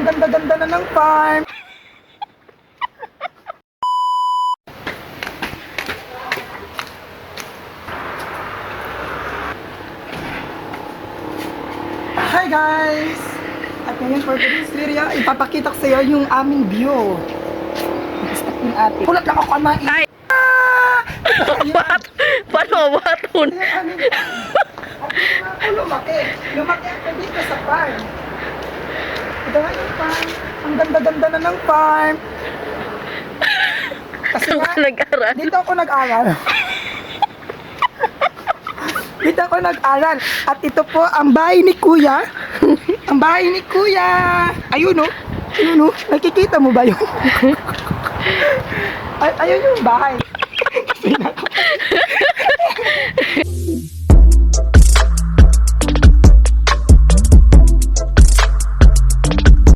Ang ganda-ganda na ng farm. Hi guys! At ngayon for today's video, ipapakita ko sa iyo yung aming view. Stop yung ate. Pulat lang ako na Ay! Ah! What? Paano mabaton? Ayan, aming At lumaki. Lumaki ako dito sa farm. Nga yung farm. Ang ganda-ganda na ng farm. Kasi Saan nga, nag-aral? dito ako nag-aral. dito ako nag-aral. At ito po ang bahay ni Kuya. ang bahay ni Kuya. Ayun o. Ayun o. Nakikita mo ba yun? Ay, ayun yung bahay.